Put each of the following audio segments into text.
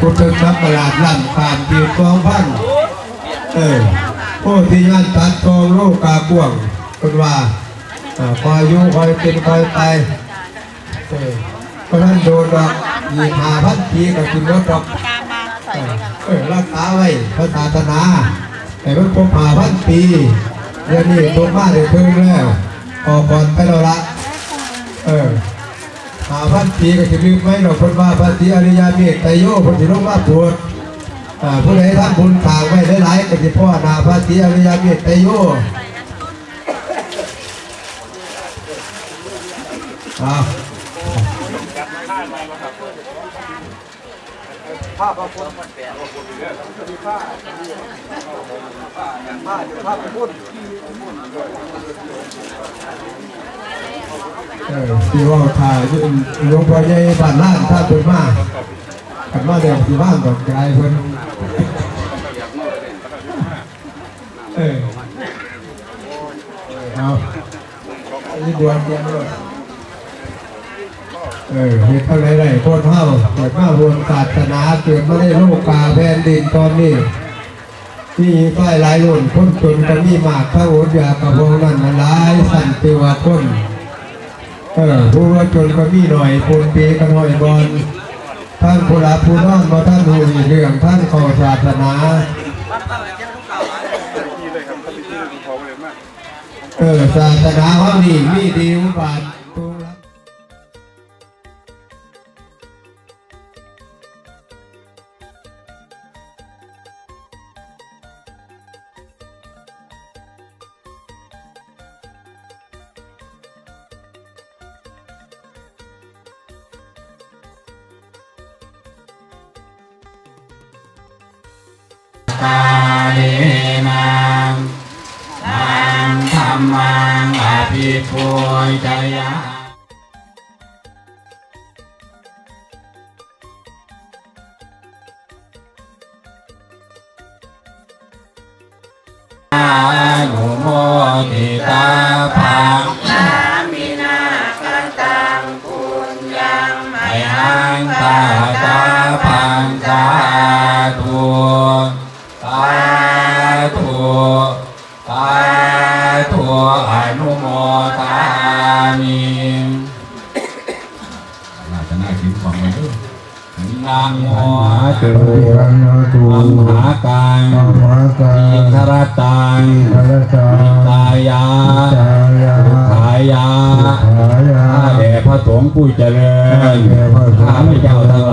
พุทธศักราชลั่นผ่านปีสองพันเออผู้ที่ยันตัดกองโลกากวงคนว่าคอยอยุ่คอยเป็นคอยไปเออเพราะนั้นโดนดอกมีหาพันปีกับกินรถดอกเออด้วยกันเออรักษาไว้พระศาสนาแต่มันครบหาพันปีเดี๋ยวนี้ตัวมาได้เพิ่งแล้วออกก่อนไปแล้วละเออ หาพันปีก็จะลืมไว้หรอกคนว่าพระศรีอริยเมตไตโยคนที่ลงมาปวดผู้ใดทำบุญฝากไว้หลายๆก็จะพ่อนาพระศรีอริยเมตไตโยอ่า เออที่ว่าถ่ายที่หลวงพ่อใหญ่บ้านล้านถ้าเพิ่นมาขันมาแดงที่บ้านดอกใจเพิ่นเออเอาอันนี้ดวนเดียวเลยเออเห็นเท่าไรไรคนเฮาเกิดมาบนศาสนาเกิดมาในโลกกาแผ่นดินตอนนี้ มีฝ่ายหลายรุ่นคนจนก็มีมากพระโอษยากระพงนั้นหลายสันติวาคนเออผู้ว่าจนก็มีหน่อยปูนปีกันหน่อยบอลท่านผู้รับผู้นอนมาท่านหูเรื่องท่านข้าศาสนาเออศาสนาเขานี่มีดีอุบาท อภิปุจยะอ ตูอัมหากังธรรมะกาอิทรตังพระจาตายาจายาขายาขายาข้าแด่พระสงฆ์ผู้เจริญข้าพระเจ้าทั้ง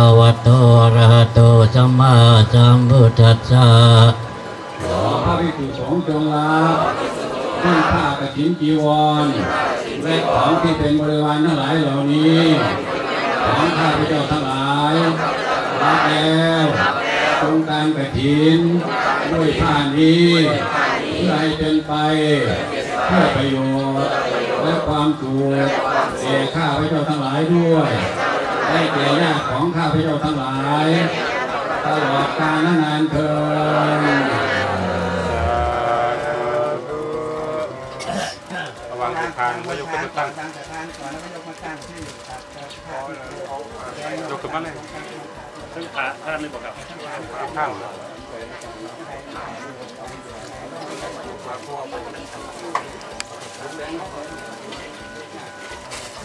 คะวะโตอะระหะโตสัมมาสัมพุทธัสสะขอพระภิกษุสงฆ์จงรับซึ่งผ้ากฐินจีวรและของที่เป็นบริวารทั้งหลายเหล่านี้ของข้าพเจ้าทั้งหลายรับแล้วจงการกฐินด้วยผ้านี้เพื่อให้เป็นไปเพื่อประโยชน์และความสุขแก่ข้าพเจ้าทั้งหลายด้วย ได้แก่ญาติของข้าพเจ้าทั้งหลาย ตลอดกาลนานเทินระวังทางไม่ยกขึ้นมาตั้งทางสะพาต่อแล้วก็ยกมาตั้งที่ตัดกระชากยกขึ้นมาเลยซึ่งพระท่านนี่บอกครับข้างข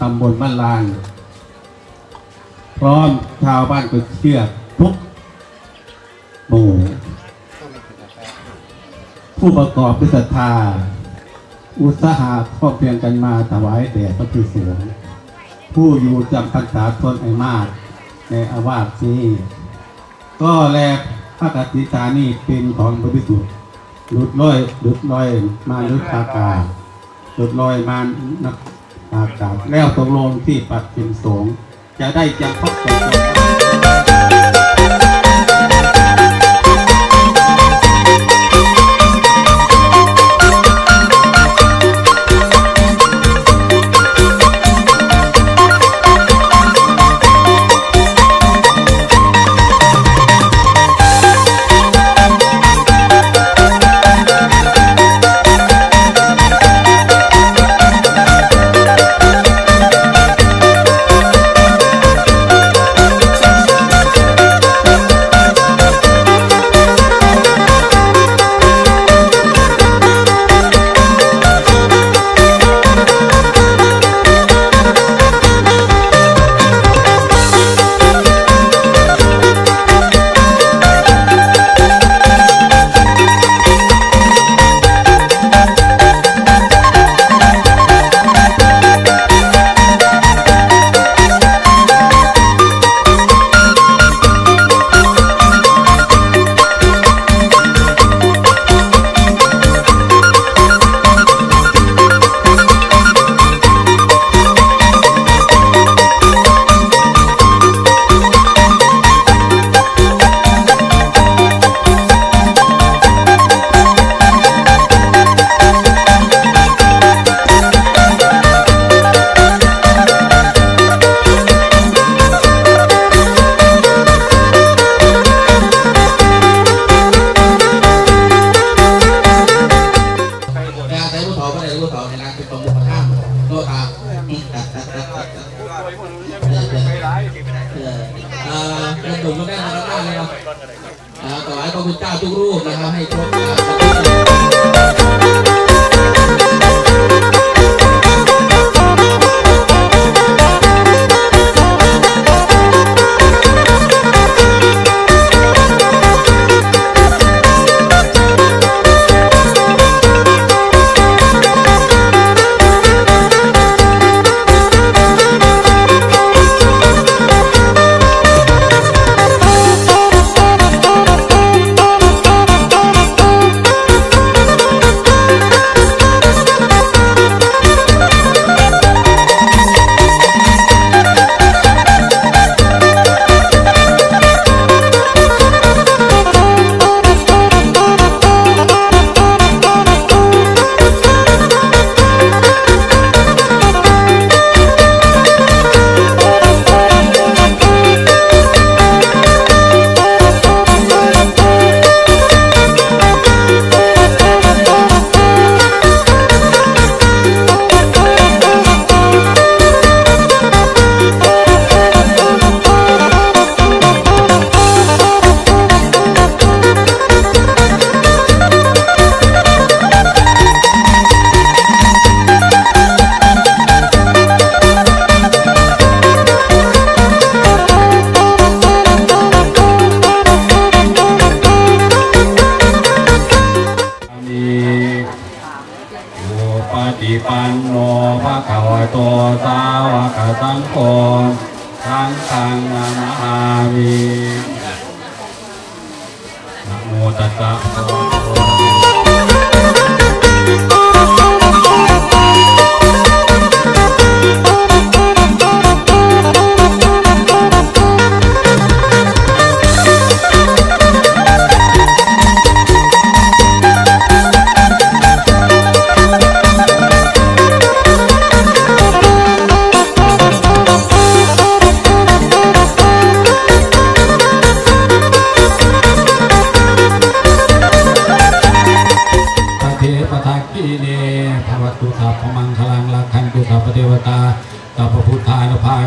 ตำบลบ้านลางพร้อมชาวบ้านก็เชื่อทุกหมู่ผู้ประกอบพิศรัทธา อุตสาหะข้อเพียงกันมาถวายแด่พระพิสุสงผู้อยู่จำพรรษาตนไอมากในอาวาสนี้ก็แลพระกติตานี่เป็นของพระพิสุหลุดลอยหลุดลอยมาลุดอากาหลุดลอยมานัก อากาศแล้วตกลงที่ปัดเป็นสงจะได้จำพักเป็น มาแล้วเลยครับขอให้พระคุณเจ้าทุกรูปนะครับให้ครบปั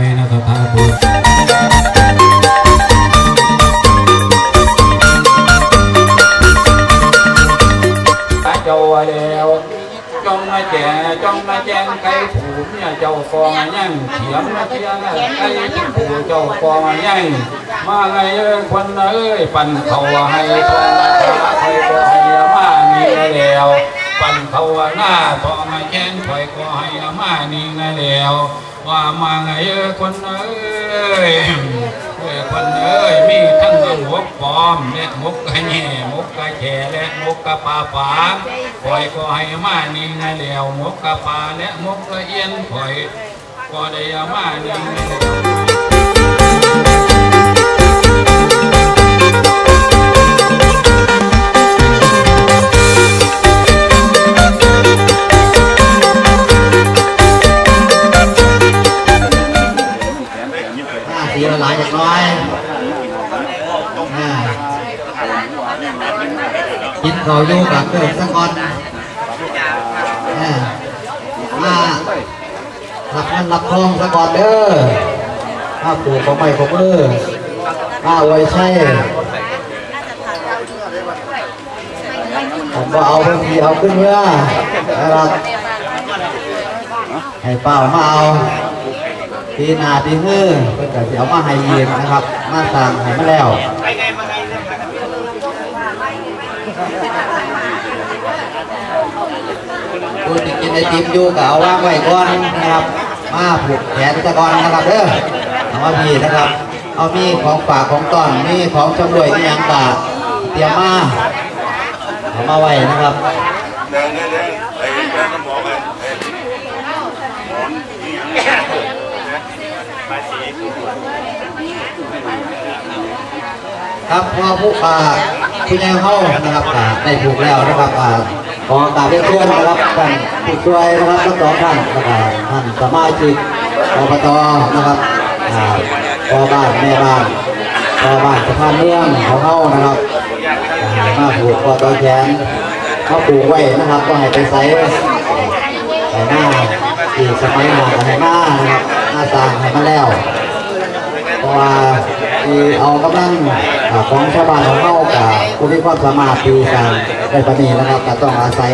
านุภาเวนะตถาบุตรพระเจ้าว่าแล้วจงมาแก่จง ว่ามาเทียงไก่ผูเองยังมาไงเอ้ยคนเอ้ยเองขาให้ก็ให้มานี่แล้วปั่นเขาหน้าทองมาแจ้งถอยก็ให้มานี่ไงเอ้คนเอ้ยเอ้คนเอ้ยมีทั้งหมกปลอมและหมกกระแหน่หมกกระแฉและหมกกระปาฝาปล่อยก็ให้มานี่ไงแล้วหมกกระปาและหมกกระเอียนปล่อยก็ได้มานี่ง ละหลายจากน้อยกินเขาอยู่กับเกิดสักก่อนอ่ามารับเงินรับทองสักก่อนเด้อข้าปลูกของใหม่ของมือข้าไว้ใช่ผมก็เอาบางทีเอาขึ้นเรือนะครับให้เปล่ามาเอา ปีหนาปีมือเพิ่นก็สิเอามาให้อีกนะครับ มาสั่งให้มาแล้วผู้ที่กินไอติมอยู่ก็เอาวางไว้ก่อนนะครับ มาผูกแขนตะกอนนะครับเด้อเอามามีนะครับ เอามีของฝากของต้อนมีของชำรวยที่ยังกะเตรียมมาเอามาไว้นะครับ ครับพอผู้ป่าผู้ใหญ่เฮานะครับอ่าได้ถูกแล้วนะครับอ่าขอการเรียนเชิญนะครับท่านผู้ช่วยนะครับทั้งสองท่านนะครับท่านสมาชิกอบตนะครับอ่าพ่อบ้านแม่บ้านพ่อบ้านสะพานเมืองของเฮานะครับอ่ามาผูกคอต่อแขนเขาปลูกไว้นะครับก็ให้ไปใส่ใส่หน้าที่สมัยหน้าให้หน้านะครับหน้าต่างให้มาแล้วเพราะว่าที่เอากำลัง ของชาวบ้านของเฮากับผู้มีความสามารถที่การได้ปณีนะครับแต่ต้องอาศัย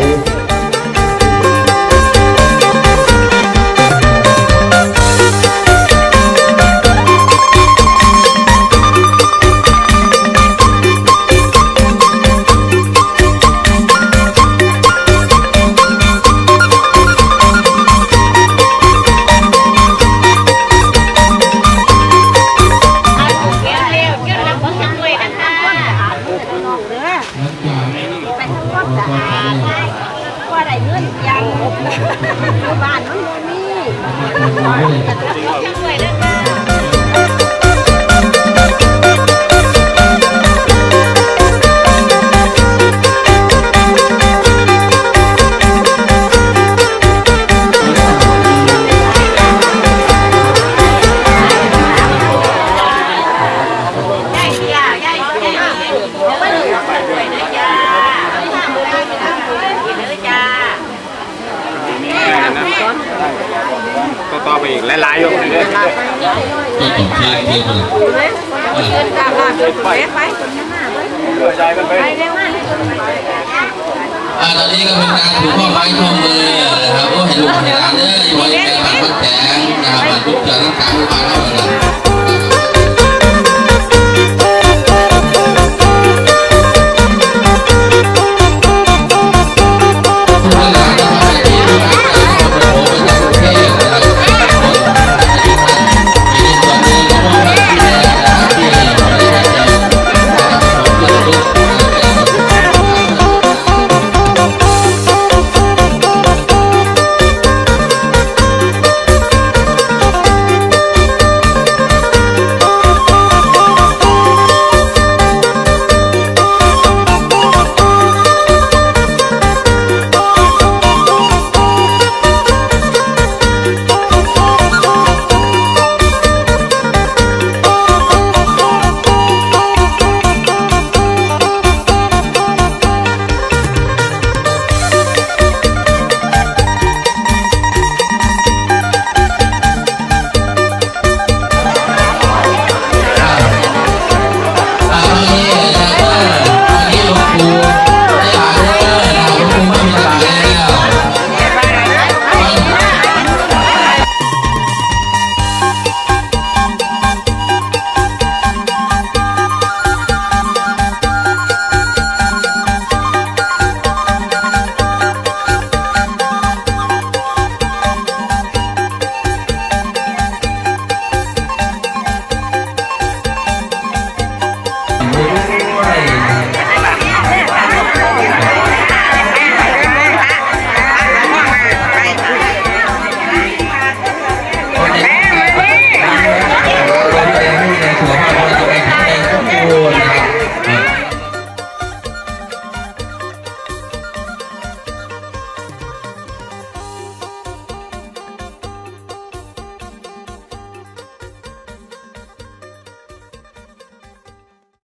ต่อต่อไปอีกหลายๆยกเลยก็ต้องเทเทเลยยืนกลางลาดเลยไปไปไปเร็วมากอ่าตอนนี้ก็เป็นการถูกข้อไม้ข้อมือนะครับโอ้ให้ลูกให้หลานเด้ออย่าไว้แก่ผ่านคนแข็งนะครับผ่านทุกอย่างทั้งสามผ่านเท่าไหร่